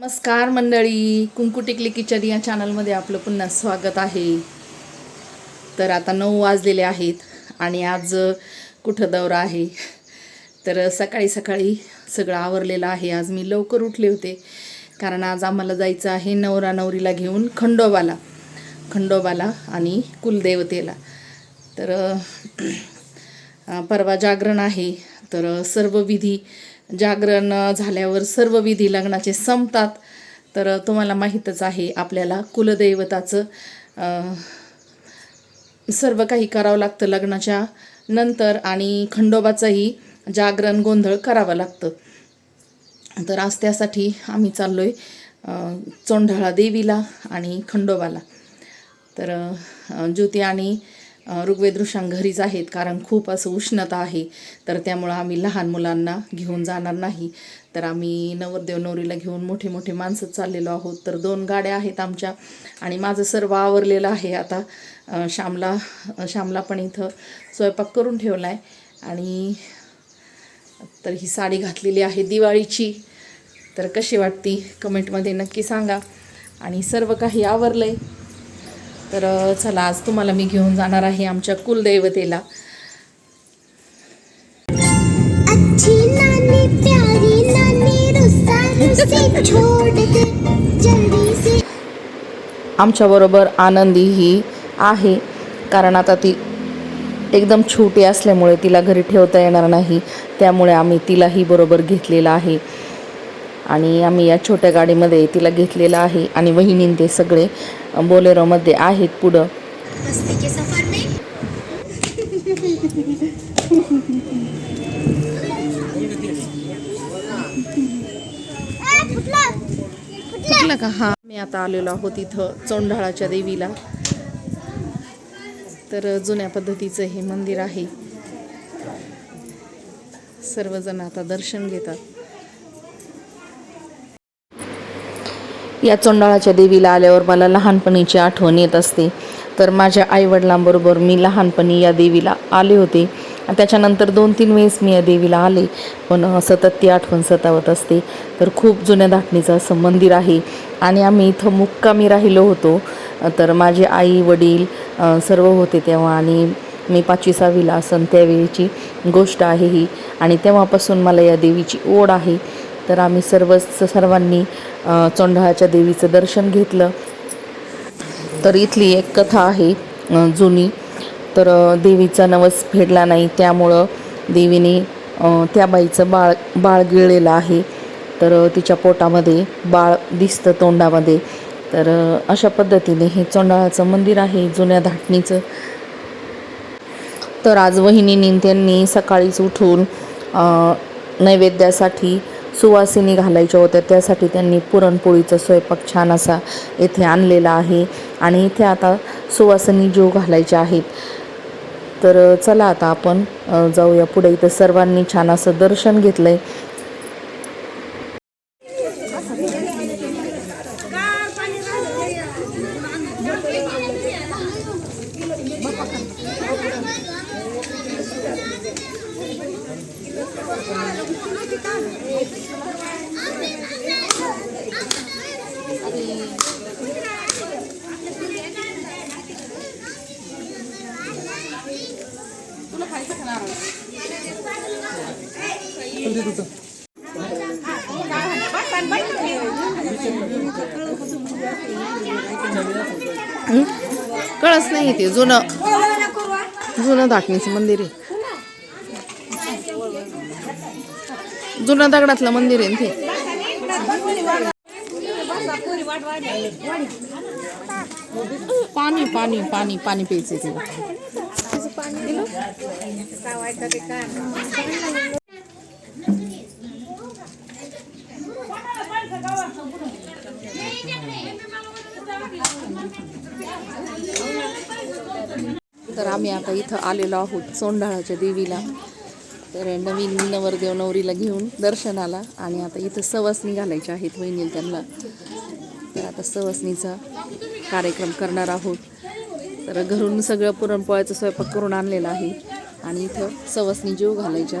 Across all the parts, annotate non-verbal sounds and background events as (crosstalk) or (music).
नमस्कार मंडळी. कुंकुटिकली किचन या चॅनलमध्ये आपलं पुन्हा स्वागत आहे. तर आता नऊ वाजलेले आहेत आणि आज कुठं दौरा आहे? तर सकाळी सकाळी सगळं आवरलेलं आहे. आज मी लवकर उठले होते. कारण आज आम्हाला जायचं आहे नवरा नवरीला घेऊन खंडोबाला. खंडोबाला आणि कुलदेवतेला. तर (clears throat) परवा जागरण आहे. तर सर्व विधी जागरण झाल्यावर सर्व विधी लग्नाचे संपतात. तर तुम्हाला माहीतच आहे आपल्याला कुलदैवताचं सर्व काही करावं लागतं लग्नाच्या नंतर आणि खंडोबाचंही जागरण गोंधळ करावं लागतं. तर आज त्यासाठी आम्ही चाललो आहे चोंढाळा देवीला आणि खंडोबाला. तर ज्योती आणि ऋग्वेद ऋषांग घरीच आहेत कारण खूप असं उष्णता आहे. तर त्यामुळं आम्ही लहान मुलांना घेऊन जाणार नाही. तर आम्ही नवरदेव नवरीला घेऊन मोठे मोठे माणसं चाललेलो आहोत. तर दोन गाड्या आहेत आमच्या आणि माझं सर्व आवरलेलं आहे आता. श्यामला श्यामला पण इथं स्वयंपाक करून ठेवला आहे आणि तर ही साडी घातलेली आहे दिवाळीची. तर कशी वाटती? कमेंटमध्ये नक्की सांगा. आणि सर्व काही आवरलं आहे तर चला आज तुम्हाला मी घेऊन जाणार आहे आमच्या कुलदैवतेला. आमच्याबरोबर आनंदी ही आहे कारण आता ती एकदम छोटी असल्यामुळे तिला घरी ठेवता येणार नाही त्यामुळे आम्ही तिलाही बरोबर घेतलेलं आहे. आणि आम्ही या छोट्या गाडीमध्ये तिला घेतलेलं आहे आणि वहिनीन ते सगळे बोलेरोमध्ये आहेत पुढं. का? हा. मी आता आलेलो आहोत इथं चोंढाळाच्या देवीला. तर जुन्या पद्धतीचं हे मंदिर आहे. सर्वजण आता दर्शन घेतात. या चोंडाळाच्या देवीला आल्यावर मला लहानपणीची आठवण येत असते. तर माझ्या आईवडिलांबरोबर मी लहानपणी या देवीला आले होते. त्याच्यानंतर दोन तीन वेळेस मी या देवीला आले. पण सतत ती आठवण सतावत असते. तर खूप जुन्या धाटणीचं असं मंदिर आहे. आणि आम्ही इथं मुक्कामी राहिलो होतो. तर माझे आई वडील सर्व होते तेव्हा. आणि मी पाचवी सहावीला असन त्यावेळीची गोष्ट आहे ही. आणि तेव्हापासून मला या देवीची ओढ आहे. तर आम्ही सर्व सर्वांनी चोंढाळाच्या देवीचं दर्शन घेतलं. तर इथली एक कथा आहे जुनी. तर देवीचा नवस फेडला नाही त्यामुळं देवीने त्या बाईचं बाळ बाळ गिळलेलं आहे. तर तिच्या पोटामध्ये बाळ दिसतं तोंडामध्ये. तर अशा पद्धतीने हे चोंडाळाचं मंदिर आहे जुन्या धाटणीचं. तर आज वहिनी त्यांनी सकाळीच उठून नैवेद्यासाठी सुवासिनी घालायच्या होत्या त्यासाठी त्यांनी पुरणपोळीचा स्वयंपाक छान असा येथे आणलेला आहे. आणि इथे आता सुवासिनी जीव घालायच्या आहेत. तर चला आता आपण जाऊया पुढे. इथं सर्वांनी छान असं दर्शन घेतलं आहे कळस नाही ते जुनं. जुनं धाटणीचं मंदिर आहे. जुनं दगडातलं मंदिर आहे ना ते. पाणी पाणी पाणी पाणी प्यायचं तिला तर आम्ही आता इथं आलेलो आहोत सोंडाळाच्या देवीला. तर नवीन नवरदेव नवरीला घेऊन दर्शनाला आणि आता इथं सवासणी घालायच्या आहेत वहिनील त्यांना. तर आता सवासणीचा कार्यक्रम करणार आहोत. तर घरून सगळं पुरणपोळ्याचा स्वयंपाक करून आणलेला आहे आणि इथं सवासणी जीव घालायच्या.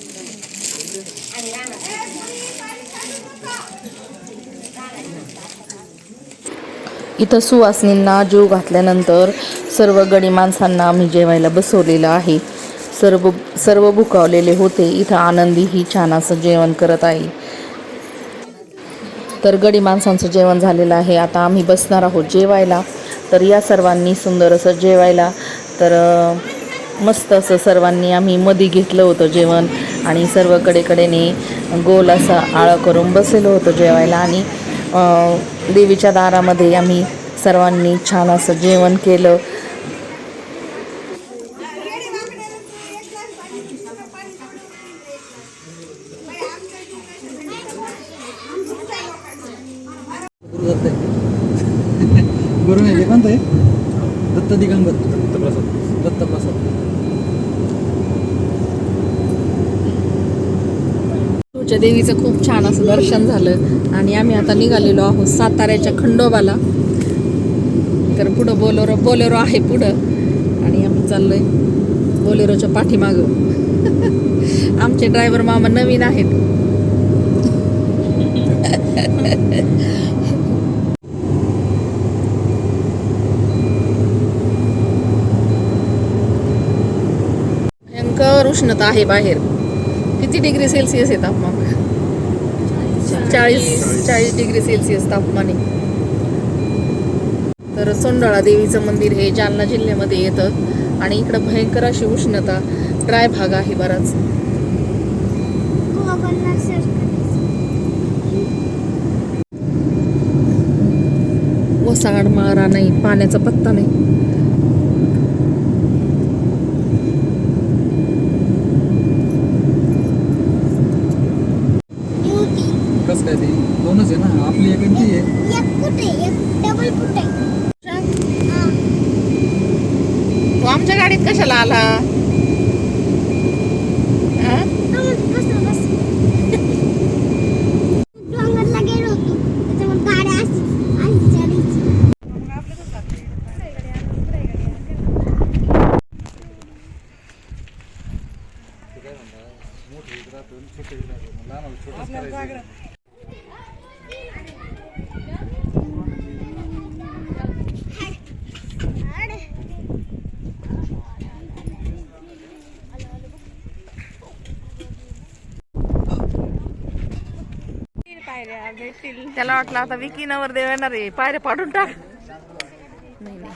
इथं सुवासनींना जीव घातल्यानंतर सर्व गडी माणसांना आम्ही जेवायला बसवलेलं आहे. सर्व सर्व भुकावलेले होते. इथं आनंदी ही छान असं जेवण करत आहे. तर गडी माणसांचं जेवण झालेलं आहे. आता आम्ही बसणार आहोत जेवायला. तर या सर्वांनी सुंदर असं जेवायला. तर मस्त असं सर्वांनी आम्ही मधी घेतलं होतं जेवण. आणि सर्व कडेकडेने गोल असं आळं करून बसलेलं होतं जेवायला. आणि देवीच्या दारामध्ये आम्ही सर्वांनी छान असं जेवण केलं. गुरु नाही कोणतं आहे? दत्त दिगंबर दत्तप्रसाद. दत्तप्रसाद. आमच्या देवीचं खूप छान असं दर्शन झालं आणि आम्ही आता निघालेलो आहोत साताऱ्याच्या खंडोबाला. तर पुढं बोलेरो बोलेरो आहे पुढं. आणि आम्ही चाललोय बोलेरोच्या पाठीमागं. (laughs) आमचे ड्रायव्हर मामा नवीन आहेत. (laughs) भयंकर उष्णता आहे बाहेर. किती डिग्री सेल्सिअस आहे तापमान? चाळीस चाळीस डिग्री सेल्सिअस तापमान. आहे तर सोंडाळा देवीचं मंदिर हे जालना जिल्ह्यामध्ये येतं आणि इकडं भयंकर अशी उष्णता ड्राय भाग आहे बराच. वसाड मारा नाही पाण्याचा पत्ता नाही युती कसं काय ते? दोनच आहे ना? आपली एक ती आहे हा. आमच्या गाडीत कशाला आला? हा? बस बस डोंगरला गेलो होतो त्याच्यामुळे गाड्या अशी अशी चढायची त्याला वाटलं आता विकी नवर देव येणार आहे. पायऱ्या पाडून टाक. नाही नाही.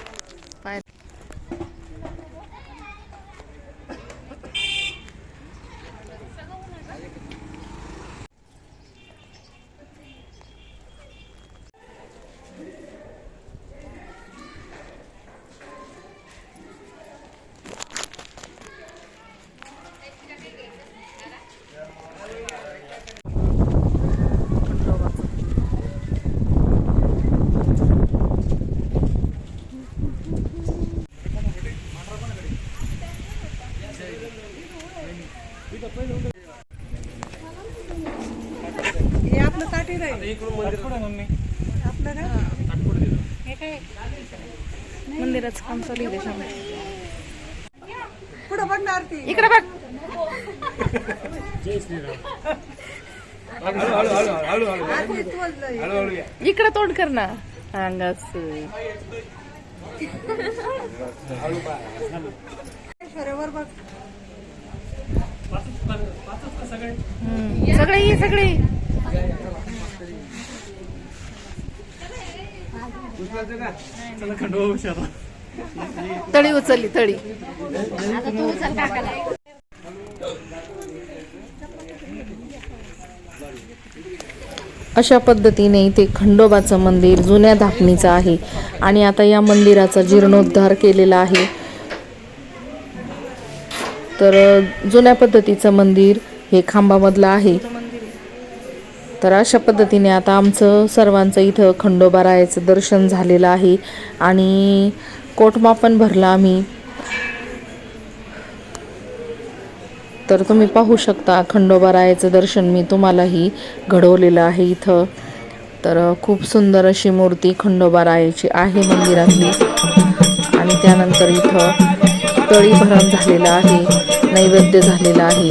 मंदिराचं काम चालू आहे त्याच्यामध्ये. इकडे बघ. इकडे तोंड कर ना. अंगाच सगळे? ये सगळे तळी उचलली तळी. अशा पद्धतीने इथे खंडोबाचं मंदिर जुन्या धापणीचं आहे आणि आता या मंदिराचा जीर्णोद्धार केलेला आहे. तर जुन्या पद्धतीचं मंदिर हे खांबामधलं आहे. तर अशा पद्धतीने आता आमचं सर्वांचं इथं खंडोबा रायाचं दर्शन झालेलं आहे आणि कोटमा पण भरला आम्ही. तर तुम्ही पाहू शकता खंडोबा रायाचं दर्शन मी तुम्हालाही घडवलेलं आहे इथं. तर खूप सुंदर अशी मूर्ती खंडोबा रायाची आहे मंदिरातली. आणि त्यानंतर इथं तळी भरण झालेलं आहे नैवेद्य झालेलं आहे.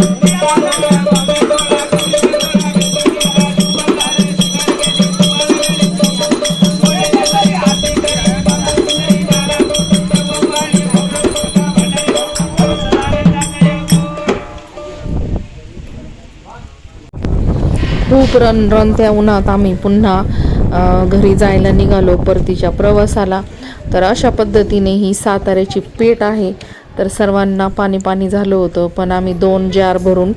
खूप रन उन्हात आम्ही पुन्हा घरी जायला निघालो परतीच्या प्रवासाला. तर अशा पद्धतीने ही साताऱ्याची पेट आहे. तर सर्वांना पाणी पाणी झालं होतं पण आम्ही दोन जार भरून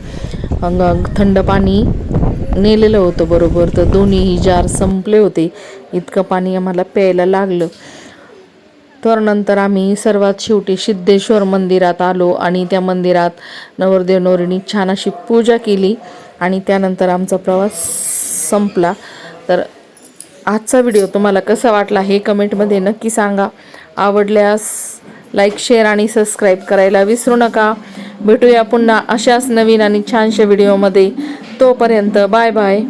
थंड पाणी नेलेलं होतं बरोबर. तर दोन्हीही जार संपले होते. इतकं पाणी आम्हाला प्यायला लागलं. तर नंतर आम्ही सर्वात शेवटी सिद्धेश्वर मंदिरात आलो आणि त्या मंदिरात नवरदेव नवरीनी छान अशी पूजा केली. आणि त्यानंतर आमचा प्रवास संपला. तर आजचा व्हिडिओ तुम्हाला कसा वाटला हे कमेंटमध्ये नक्की सांगा. आवडल्यास लाईक शेअर आणि सबस्क्राईब करायला विसरू नका. भेटूया पुन्हा अशाच नवीन आणि छानशा व्हिडिओमध्ये. तोपर्यंत बाय बाय.